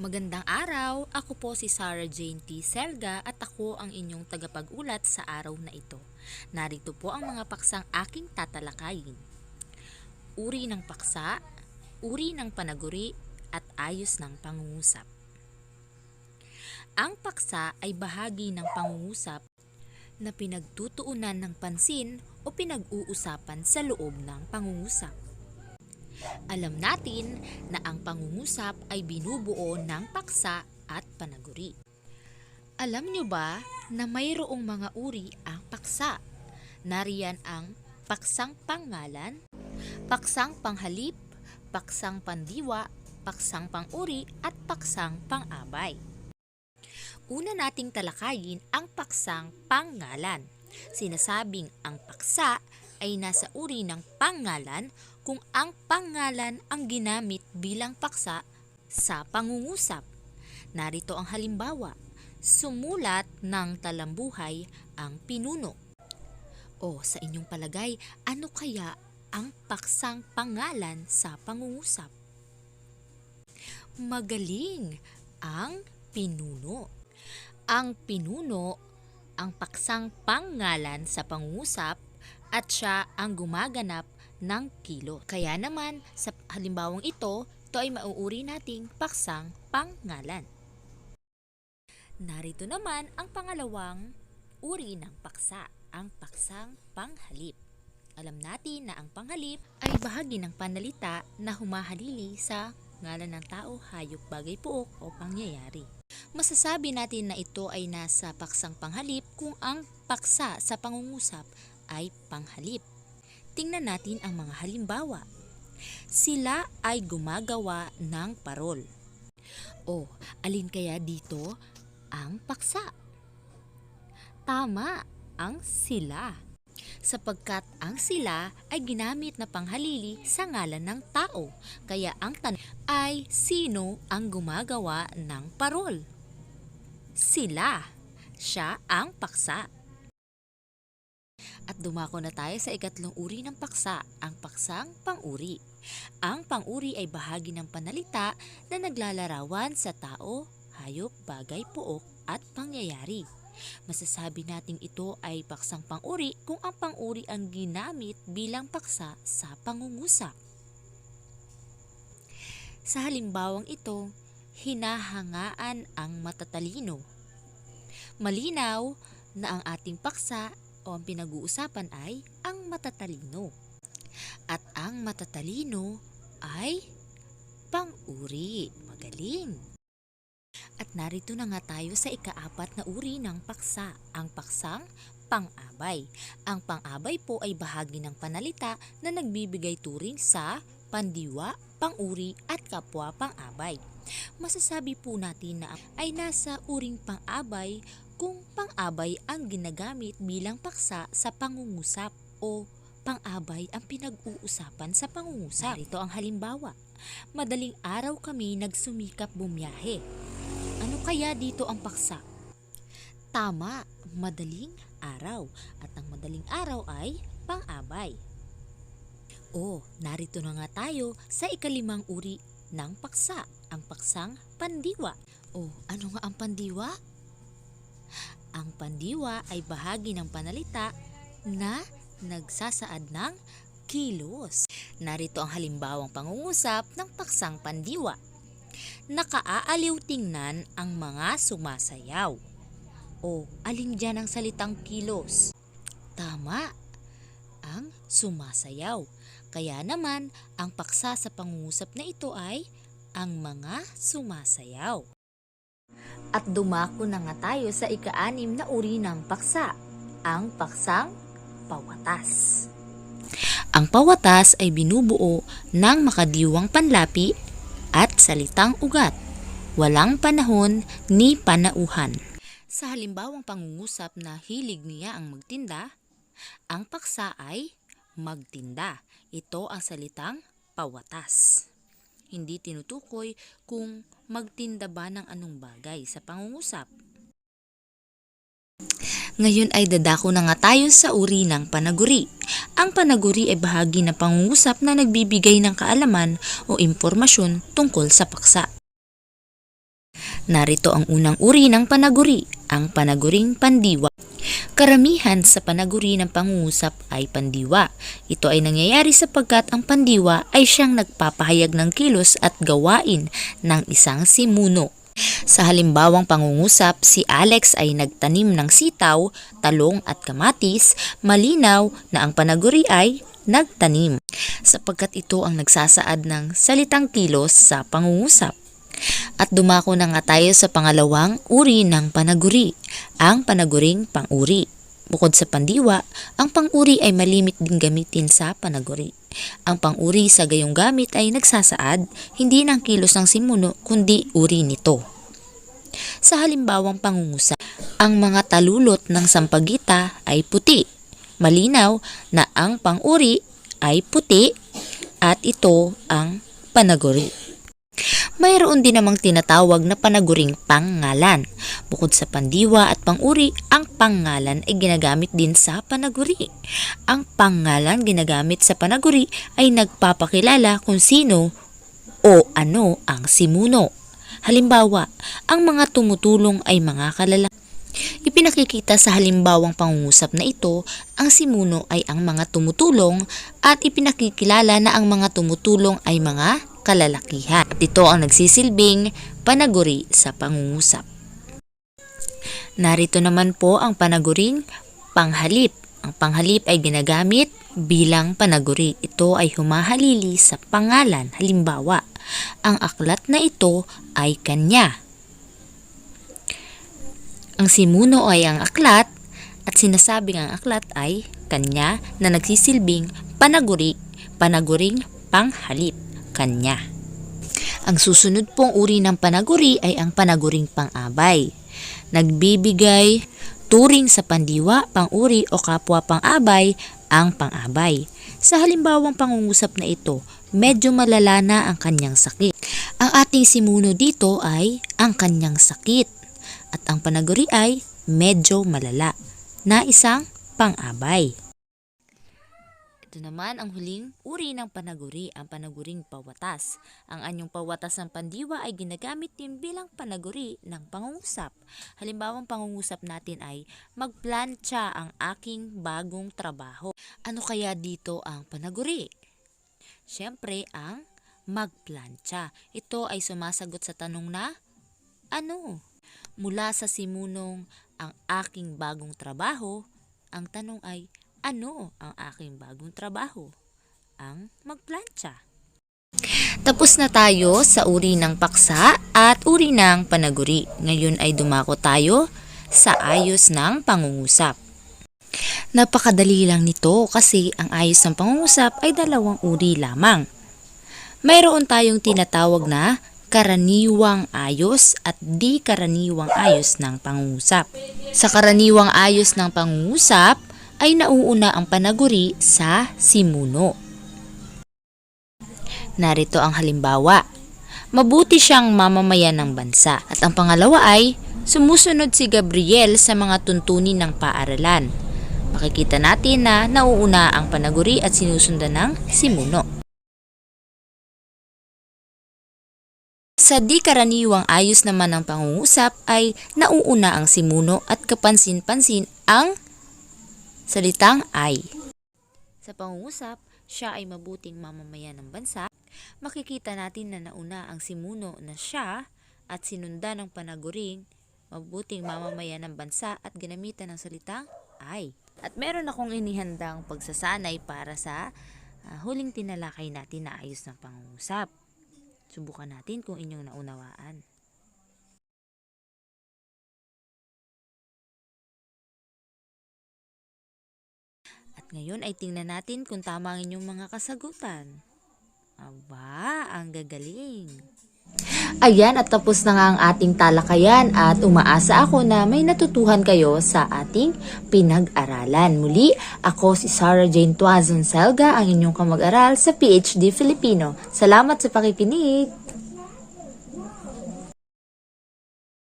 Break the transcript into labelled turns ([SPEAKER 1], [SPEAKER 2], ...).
[SPEAKER 1] Magandang araw, ako po si Sarah Jane T. Selga at ako ang inyong tagapag-ulat sa araw na ito. Narito po ang mga paksang aking tatalakayin. Uri ng paksa, uri ng panaguri, at ayos ng pangungusap. Ang paksa ay bahagi ng pangungusap na pinagtutuunan ng pansin o pinag-uusapan sa loob ng pangungusap. Alam natin na ang pangungusap ay binubuo ng paksa at panaguri. Alam nyo ba na mayroong mga uri ang paksa? Nariyan ang paksang pangalan, paksang panghalip, paksang pandiwa, paksang panguri at paksang pangabay. Una nating talakayin ang paksang pangalan. Sinasabing ang paksa ay nasa uri ng pangalan kung ang pangalan ang ginamit bilang paksa sa pangungusap. Narito ang halimbawa, sumulat ng talambuhay ang pinuno. O sa inyong palagay, ano kaya ang paksang pangalan sa pangungusap? Magaling ang pinuno. Ang pinuno ang paksang pangalan sa pangungusap at siya ang gumaganap ng kilo. Kaya naman, sa halimbawang ito, ito ay mauuri nating paksang pangalan. Narito naman ang pangalawang uri ng paksa, ang paksang panghalip. Alam natin na ang panghalip ay bahagi ng panalita na humahalili sa ngalan ng tao, hayop, bagay puok o pangyayari. Masasabi natin na ito ay nasa paksang panghalip kung ang paksa sa pangungusap ay panghalip. Tingnan natin ang mga halimbawa. Sila ay gumagawa ng parol. O, alin kaya dito ang paksa? Tama, ang sila. Sapagkat ang sila ay ginamit na panghalili sa ngalan ng tao. Kaya ang tanong ay sino ang gumagawa ng parol? Sila. Siya ang paksa. At dumako na tayo sa ikatlong uri ng paksa, ang paksang panguri. Ang panguri ay bahagi ng panalita na naglalarawan sa tao, hayop, bagay, puok at pangyayari. Masasabi nating ito ay paksang panguri kung ang panguri ang ginamit bilang paksa sa pangungusap. Sa halimbawang ito, hinahangaan ang matatalino. Malinaw na ang ating paksa o ang pinag-uusapan ay ang matatalino. At ang matatalino ay pang-uri. Magaling! At narito na nga tayo sa ikaapat na uri ng paksa, ang paksang pang-abay. Ang pang-abay po ay bahagi ng panalita na nagbibigay turing sa pandiwa, pang-uri at kapwa pang-abay. Masasabi po natin na ay nasa uring pang-abay kung pang-abay ang ginagamit bilang paksa sa pangungusap o pang-abay ang pinag-uusapan sa pangungusap. Ito ang halimbawa. Madaling araw kami nagsumikap bumiyahe. Ano kaya dito ang paksa? Tama, madaling araw. At ang madaling araw ay pang-abay. O, narito na nga tayo sa ikalimang uri ng paksa, ang paksang pandiwa. O, ano nga ang pandiwa? Ang pandiwa ay bahagi ng panalita na nagsasaad ng kilos. Narito ang halimbawang pangungusap ng paksang pandiwa. Nakaaaliw tingnan ang mga sumasayaw. O, alin dyan ang salitang kilos? Tama, ang sumasayaw. Kaya naman, ang paksa sa pangungusap na ito ay ang mga sumasayaw. At dumako na nga tayo sa ikaanim na uri ng paksa, ang paksang pawatas. Ang pawatas ay binubuo ng makadiwang panlapi at salitang ugat. Walang panahon ni panauhan. Sa halimbawang pangungusap na hilig niya ang magtinda, ang paksa ay magtinda. Ito ang salitang pawatas. Hindi tinutukoy kung magtinda ba ng anong bagay sa pangungusap. Ngayon ay dadako na nga tayo sa uri ng panaguri. Ang panaguri ay bahagi ng pangungusap na nagbibigay ng kaalaman o impormasyon tungkol sa paksa. Narito ang unang uri ng panaguri, ang panaguring pandiwa. Karamihan sa panaguri ng pangungusap ay pandiwa. Ito ay nangyayari sapagkat ang pandiwa ay siyang nagpapahayag ng kilos at gawain ng isang simuno. Sa halimbawang pangungusap, si Alex ay nagtanim ng sitaw, talong at kamatis, malinaw na ang panaguri ay nagtanim, sapagkat ito ang nagsasaad ng salitang kilos sa pangungusap. At dumako na nga tayo sa pangalawang uri ng panaguri, ang panaguring panguri. Bukod sa pandiwa, ang panguri ay malimit din gamitin sa panaguri. Ang panguri sa gayong gamit ay nagsasaad hindi ng kilos ng simuno kundi uri nito. Sa halimbawang pangungusap, ang mga talulot ng sampagita ay puti. Malinaw na ang panguri ay puti at ito ang panaguri. Mayroon din namang tinatawag na panaguring pangalan. Bukod sa pandiwa at panguri, ang pangalan ay ginagamit din sa panaguri. Ang pangalan ginagamit sa panaguri ay nagpapakilala kung sino o ano ang simuno. Halimbawa, ang mga tumutulong ay mga kalalaki. Ipinakikita sa halimbawang pangungusap na ito, ang simuno ay ang mga tumutulong at ipinakikilala na ang mga tumutulong ay mga kalalakihan. At ito ang nagsisilbing panaguri sa pangungusap. Narito naman po ang panaguring panghalip. Ang panghalip ay ginagamit bilang panaguri. Ito ay humahalili sa pangalan. Halimbawa, ang aklat na ito ay kanya. Ang simuno ay ang aklat at sinasabing ang aklat ay kanya na nagsisilbing panaguri, panaguring panghalip, kanya. Ang susunod pong uri ng panaguri ay ang panaguring pang-abay. Nagbibigay turing sa pandiwa, pang-uri o kapwa pang-abay ang pang-abay. Sa halimbawang pangungusap na ito, medyo malala na ang kanyang sakit. Ang ating simuno dito ay ang kanyang sakit at ang panaguri ay medyo malala na isang pang-abay. Ito naman ang huling uri ng panaguri, ang panaguring pawatas. Ang anyong pawatas ng pandiwa ay ginagamit din bilang panaguri ng pangungusap. Halimbawang pangungusap natin ay magplantsa ang aking bagong trabaho. Ano kaya dito ang panaguri? Siyempre ang magplantsa. Ito ay sumasagot sa tanong na ano? Mula sa simunong ang aking bagong trabaho, ang tanong ay ano ang aking bagong trabaho? Ang magplantsa. Tapos na tayo sa uri ng paksa at uri ng panaguri. Ngayon ay dumako tayo sa ayos ng pangungusap. Napakadali lang nito kasi ang ayos ng pangungusap ay dalawang uri lamang. Mayroon tayong tinatawag na karaniwang ayos at di karaniwang ayos ng pangungusap. Sa karaniwang ayos ng pangungusap ay nauuna ang panaguri sa simuno. Narito ang halimbawa. Mabuti siyang mamamayan ng bansa. At ang pangalawa ay, sumusunod si Gabriel sa mga tuntunin ng paaralan. Makikita natin na nauuna ang panaguri at sinusundan ng simuno. Sa di karaniwang ayos naman ng pangungusap ay nauuna ang simuno at kapansin-pansin ang salitang ay. Sa pangungusap, siya ay mabuting mamamayan ng bansa. Makikita natin na nauna ang simuno na siya at sinundan ng panaguring mabuting mamamayan ng bansa at ginamitan ng salitang ay. At meron akong inihandang pagsasanay para sa ah, huling tinalakay natin na ayos ng pangungusap. Subukan natin kung inyong naunawaan. Ngayon ay tingnan natin kung tama ang inyong mga kasagutan. Aba, ang gagaling. Ayan at tapos na nga ang ating talakayan at umaasa ako na may natutuhan kayo sa ating pinag-aralan. Muli, ako si Sarah Jane Tuazon Selga, ang inyong kamag-aral sa PhD Filipino. Salamat sa pakikinig!